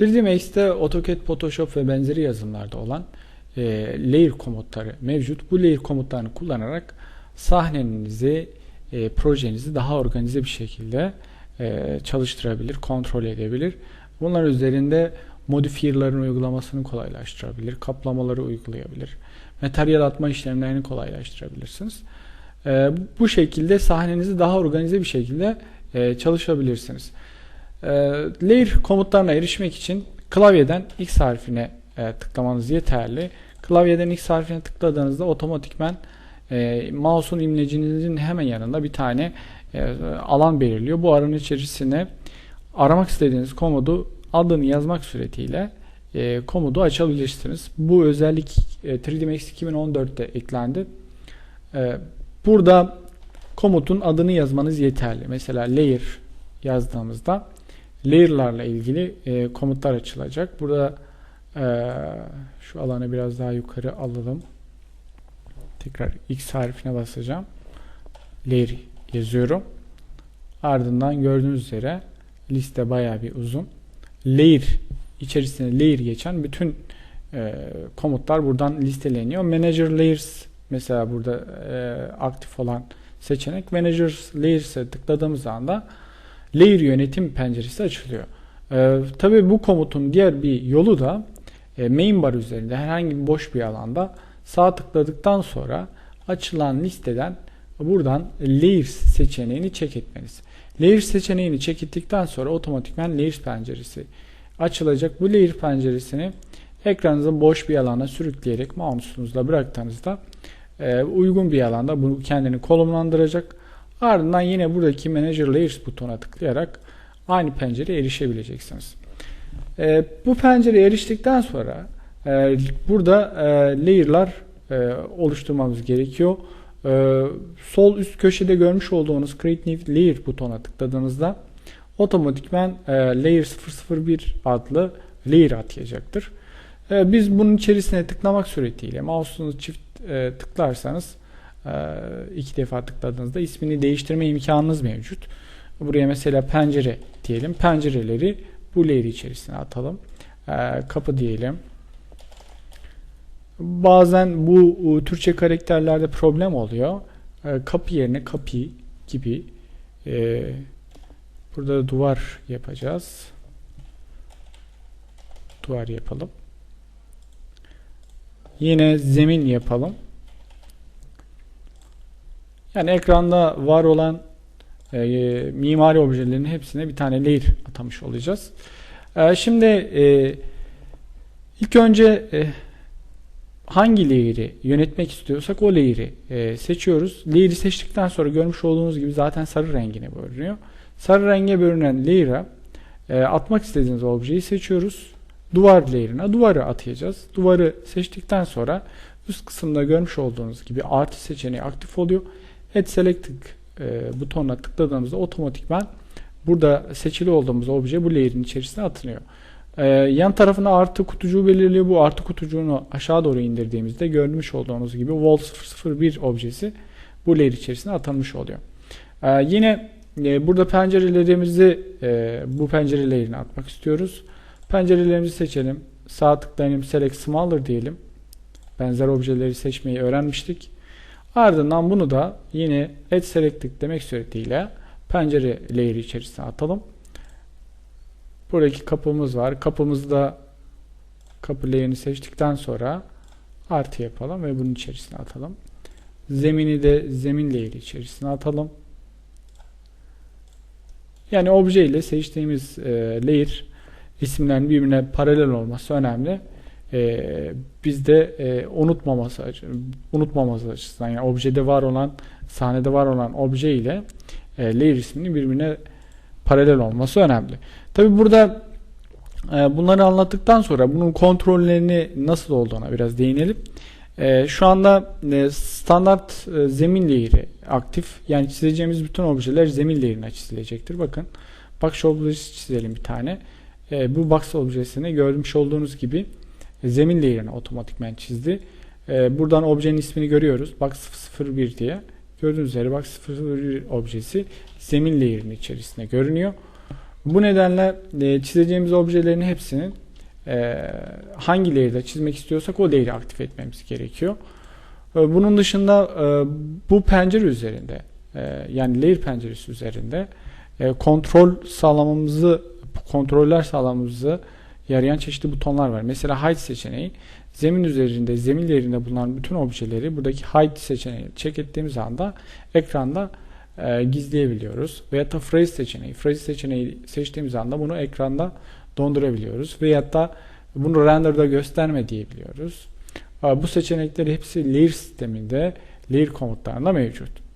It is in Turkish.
3D Max'te AutoCAD, Photoshop ve benzeri yazılımlarda olan e, layer komutları mevcut. Bu layer komutlarını kullanarak sahnenizi, e, projenizi daha organize bir şekilde e, çalıştırabilir, kontrol edebilir. Bunlar üzerinde modifier'ların uygulamasını kolaylaştırabilir, kaplamaları uygulayabilir, materyal atma işlemlerini kolaylaştırabilirsiniz. E, bu şekilde sahnenizi daha organize bir şekilde e, çalışabilirsiniz. E, layer komutlarına erişmek için klavyeden X harfine e, tıklamanız yeterli. Klavyeden X harfine tıkladığınızda otomatikmen e, mouse'un imlecinizin hemen yanında bir tane e, alan belirliyor. Bu alanın içerisine aramak istediğiniz komodu adını yazmak suretiyle e, komodu açabilirsiniz. Bu özellik e, 3D Max 2014'te eklendi. E, burada komutun adını yazmanız yeterli. Mesela layer yazdığımızda layer'larla ilgili e, komutlar açılacak. Burada e, şu alanı biraz daha yukarı alalım. Tekrar X harfine basacağım. Layer yazıyorum. Ardından gördüğünüz üzere liste bayağı bir uzun. Layer içerisine layer geçen bütün e, komutlar buradan listeleniyor. Manager layers mesela burada e, aktif olan seçenek. Manager layers'e tıkladığımız anda layer yönetim penceresi açılıyor. E, Tabi bu komutun diğer bir yolu da e, main bar üzerinde herhangi bir boş bir alanda sağ tıkladıktan sonra açılan listeden buradan layers seçeneğini check etmeniz. Layers seçeneğini check ettikten sonra otomatikman layers penceresi açılacak. Bu layer penceresini ekranınızın boş bir alana sürükleyerek mouse'unuzla bıraktığınızda e, uygun bir alanda bunu kendini konumlandıracak. Ardından yine buradaki Manager Layers butonuna tıklayarak aynı pencereye erişebileceksiniz. E, bu pencereye eriştikten sonra e, burada e, layer'lar e, oluşturmamız gerekiyor. Sol üst köşede görmüş olduğunuz Create New Layer butonuna tıkladığınızda otomatikman e, Layer 001 adlı layer atayacaktır. Biz bunun içerisine tıklamak suretiyle mouse'unuzu çift tıklarsanız iki defa tıkladığınızda ismini değiştirme imkanınız mevcut. Buraya mesela pencere diyelim. Pencereleri bu layer içerisine atalım. E, kapı diyelim. Bazen bu e, Türkçe karakterlerde problem oluyor. E, kapı yerine kapı gibi e, burada duvar yapacağız. Duvar yapalım. Yine zemin yapalım. Yani ekranda var olan e, mimari objelerin hepsine bir tane layer atamış olacağız. E, şimdi e, ilk önce e, hangi layer'i yönetmek istiyorsak o layer'i e, seçiyoruz. Layer'i seçtikten sonra görmüş olduğunuz gibi zaten sarı rengine bölünüyor. Sarı renge bölünen layer'a e, atmak istediğiniz objeyi seçiyoruz. Duvar layer'ına duvarı atayacağız. Duvarı seçtikten sonra üst kısımda görmüş olduğunuz gibi artı seçeneği aktif oluyor. Add Selected e, butonuna tıkladığımızda otomatikman burada seçili olduğumuz obje bu layer'in içerisine atılıyor. Ee, yan tarafına artı kutucuğu belirliyor. Bu artı kutucuğunu aşağı doğru indirdiğimizde görmüş olduğunuz gibi Wall 001 objesi bu layer içerisine atanmış oluyor. Ee, yine e, burada pencerelerimizi e, bu pencere layer'ine atmak istiyoruz. Pencerelerimizi seçelim. Sağ tıklayalım. Select Smaller diyelim. Benzer objeleri seçmeyi öğrenmiştik. Ardından bunu da yine Add Selected demek suretiyle pencere layeri içerisine atalım. Buradaki kapımız var. Kapımızda kapı layer'ini seçtikten sonra artı yapalım ve bunun içerisine atalım. Zemini de zemin layeri içerisine atalım. Yani obje ile seçtiğimiz e, layer isimlerin birbirine paralel olması önemli. E, biz de e, unutmaması unutmaması açısından yani objede var olan sahnede var olan obje ile e, layer isminin birbirine paralel olması önemli. Tabi burada e, bunları anlattıktan sonra bunun kontrollerini nasıl olduğuna biraz değinelim. E, şu anda e, standart e, zemin layer'i aktif. Yani çizeceğimiz bütün objeler zemin layer'ine çizilecektir. Bakın box objesi çizelim bir tane. E, bu box objesini görmüş olduğunuz gibi zemin layer'ine otomatikmen çizdi. E, buradan objenin ismini görüyoruz. Box 001 diye. Gördüğünüz üzere box 001 objesi zemin layer'in içerisinde görünüyor. Bu nedenle e, çizeceğimiz objelerin hepsinin e, hangi layer'da çizmek istiyorsak o layer'ı aktif etmemiz gerekiyor. Bunun dışında e, bu pencere üzerinde yani layer penceresi üzerinde kontrol sağlamamızı kontroller sağlamamızı yarayan çeşitli butonlar var. Mesela hide seçeneği zemin üzerinde, zemin layer'inde bulunan bütün objeleri buradaki hide seçeneği check ettiğimiz anda ekranda e, gizleyebiliyoruz. Veyahut da phrase seçeneği. Phrase seçeneği seçtiğimiz anda bunu ekranda dondurabiliyoruz. Veyahut da bunu render'da gösterme diyebiliyoruz. E, bu seçenekleri hepsi layer sisteminde layer komutlarında mevcut.